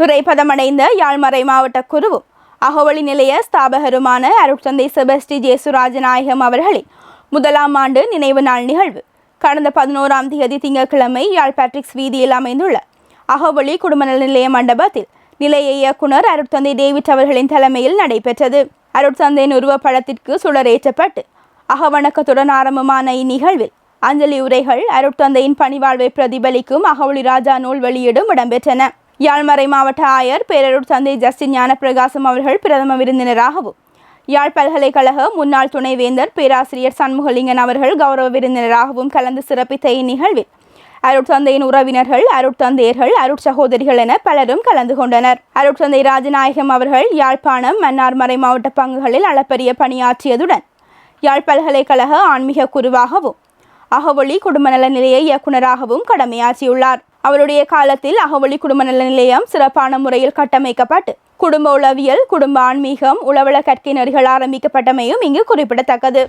விரைப்பதமடைந்த யாழ்மறை மாவட்ட குருவும் அகவழி நிலைய ஸ்தாபகருமான அருட்தந்தை செபஸ்டி ஜேசுராஜநாயகம் அவர்களின் முதலாம் ஆண்டு நினைவு நாள் நிகழ்வு. கடந்த பதினோராம் தேதி திங்கட்கிழமை யாழ் பேட்ரிக்ஸ் வீதியில் அமைந்துள்ள அகவழி குடும்பநல நிலைய மண்டபத்தில் நிலைய இயக்குனர் அருட்தந்தை டேவிட் அவர்களின் தலைமையில் நடைபெற்றது. அருட்தந்தையின் உருவப்படத்திற்கு சுடரேற்றப்பட்டு அகவணக்கத்துடன் ஆரம்பமான இந்நிகழ்வில் அஞ்சலி உரைகள் அருட்தந்தையின் பணிவாழ்வை பிரதிபலிக்கும் அகவழி ராஜா நூல் வெளியீடும் இடம்பெற்றன. யாழ்மறை மாவட்ட ஆயர் பேரருட் தந்தை ஜஸ்டின் ஞானப்பிரகாசம் அவர்கள் பிரதம விருந்தினராகவும். யாழ் பல்கலைக்கழக முன்னாள் துணைவேந்தர் பேராசிரியர் சண்முகலிங்கன் அவர்கள் கௌரவ விருந்தினராகவும் கலந்து சிறப்பித்த இந்நிகழ்வில் அருட்தந்தையின் உறவினர்கள் அருட்தந்தையர்கள் அருட்சகோதரிகள் என பலரும் கலந்து கொண்டனர். அருட்தந்தை ராஜநாயகம் அவர்கள் யாழ்ப்பாணம் மன்னார் மறை மாவட்ட பங்குகளில் அளப்பரிய பணியாற்றியதுடன் யாழ் பல்கலைக்கழக ஆன்மீக குருவாகவும் அகவொளி குடும்ப நல நிலைய இயக்குநராகவும் கடமையாற்றியுள்ளார். அவருடைய காலத்தில் அகவொளி குடும்ப நல நிலையம் சிறப்பான முறையில் கட்டமைக்கப்பட்டு குடும்ப உளவியல் குடும்ப ஆன்மீகம் உளவள கற்கை நெறிகள் ஆரம்பிக்கப்பட்டமையும் இங்கு குறிப்பிடத்தக்கது.